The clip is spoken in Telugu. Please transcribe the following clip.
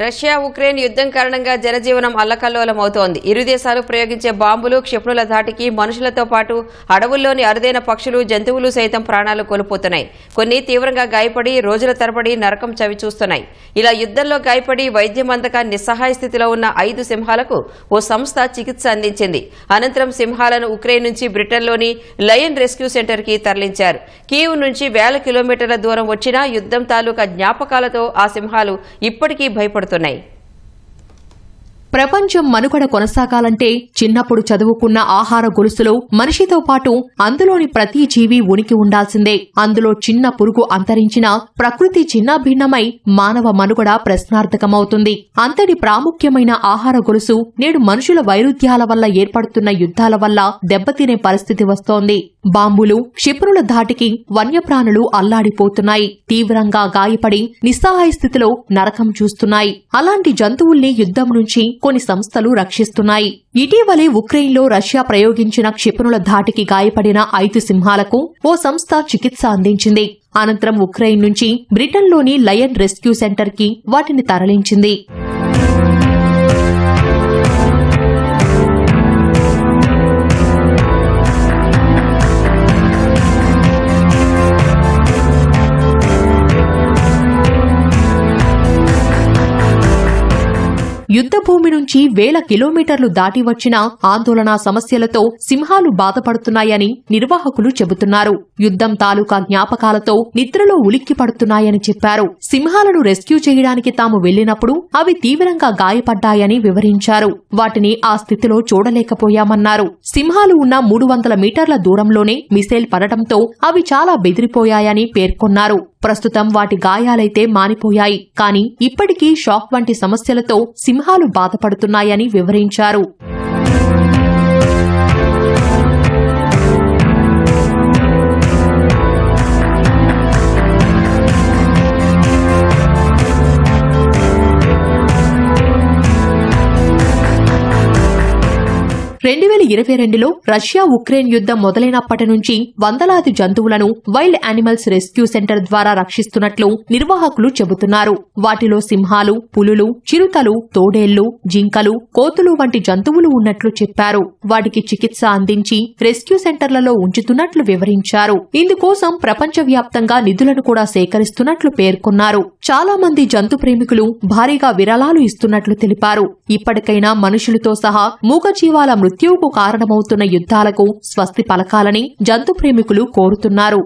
రష్యా ఉక్రెయిన్ యుద్ధం కారణంగా జనజీవనం అల్లకల్లోలం అవుతోంది ఇరు దేశాలు ప్రయోగించే బాంబులు క్షిపణుల ధాటికి మనుషులతో పాటు అడవుల్లోని అరుదైన పక్షులు జంతువులు సైతం ప్రాణాలు కోల్పోతున్నాయి. కొన్ని తీవ్రంగా గాయపడి రోజుల తరబడి నరకం చవి చూస్తున్నాయి. ఇలా యుద్ధంలో గాయపడి వైద్యం అందక నిస్సహాయ స్థితిలో ఉన్న ఐదు సింహాలకు ఓ సంస్థ చికిత్స అందించింది. అనంతరం సింహాలను ఉక్రెయిన్ నుంచి బ్రిటన్లోని లయన్ రెస్క్యూ సెంటర్కి తరలించారు. కీవ్ నుంచి వేల కిలోమీటర్ల దూరం వచ్చినా యుద్ధం తాలూకా జ్ఞాపకాలతో ఆ సింహాలు ఇప్పటికీ భయపడుతున్నాయి ప్రపంచం మనుగడ కొనసాగాలంటే చిన్నప్పుడు చదువుకున్న ఆహార గొలుసులో మనిషితో పాటు అందులోని ప్రతి జీవి ఉనికి ఉండాల్సిందే. అందులో చిన్న పురుగు అంతరించిన ప్రకృతి చిన్నభిన్నమై మానవ మనుగడ ప్రశ్నార్థకమవుతుంది. అంతటి ప్రాముఖ్యమైన ఆహార గొలుసు నేడు మనుషుల వైరుధ్యాల వల్ల ఏర్పడుతున్న యుద్ధాల వల్ల దెబ్బతినే పరిస్థితి వస్తోంది. బాంబులు క్షిపణుల ధాటికి వన్యప్రాణులు అల్లాడిపోతున్నాయి. తీవ్రంగా గాయపడి నిస్సహాయ స్థితిలో నరకం చూస్తున్నాయి. అలాంటి జంతువుల్ని యుద్ధం నుంచి కొన్ని సంస్థలు రక్షిస్తున్నాయి. ఇటీవలే ఉక్రెయిన్లో రష్యా ప్రయోగించిన క్షిపణుల ధాటికి గాయపడిన ఐదు సింహాలకు ఓ సంస్థ చికిత్స అందించింది. అనంతరం ఉక్రెయిన్ నుంచి బ్రిటన్లోని లయన్ రెస్క్యూ సెంటర్కి వాటిని తరలించింది. యుద్ధభూమి నుంచి వేల కిలోమీటర్లు దాటి వచ్చిన ఆందోళన సమస్యలతో సింహాలు బాధపడుతున్నాయని నిర్వాహకులు చెబుతున్నారు. యుద్ధం తాలూకా జ్ఞాపకాలతో నిద్రలో ఉలిక్కి పడుతున్నాయని చెప్పారు. సింహాలను రెస్క్యూ చేయడానికి తాము వెళ్ళినప్పుడు అవి తీవ్రంగా గాయపడ్డాయని వివరించారు. వాటిని ఆ స్థితిలో చూడలేకపోయామన్నారు. సింహాలు ఉన్న మూడు వందల మీటర్ల దూరంలోనే మిసైల్ పడటంతో అవి చాలా బెదిరిపోయాయని పేర్కొన్నారు. ప్రస్తుతం వాటి గాయాలైతే మానిపోయాయి. కానీ ఇప్పటికీ షాక్ వంటి సమస్యలతో సింహాలు బాధపడుతున్నాయని వివరించారు. రెండు వేల ఇరవై రెండులో రష్యా ఉక్రెయిన్ యుద్ధం మొదలైనప్పటి నుంచి వందలాది జంతువులను వైల్డ్ యానిమల్స్ రెస్క్యూ సెంటర్ ద్వారా రక్షిస్తున్నట్లు నిర్వాహకులు చెబుతున్నారు. వాటిలో సింహాలు పులులు చిరుతలు తోడేళ్ళు జింకలు కోతులు వంటి జంతువులు ఉన్నట్లు చెప్పారు. వాటికి చికిత్స అందించి రెస్క్యూ సెంటర్లలో ఉంచుతున్నట్లు వివరించారు. ఇందుకోసం ప్రపంచవ్యాప్తంగా నిధులను కూడా సేకరిస్తున్నట్లు పేర్కొన్నారు. చాలా మంది జంతు ప్రేమికులు భారీగా విరాళాలు ఇస్తున్నట్లు తెలిపారు. ఇప్పటికైనా మనుషులతో సహా మూగజీవాల మృత్యువుకు కారణమవుతున్న యుద్ధాలకు స్వస్తి పలకాలని జంతు ప్రేమికులు కోరుతున్నారు.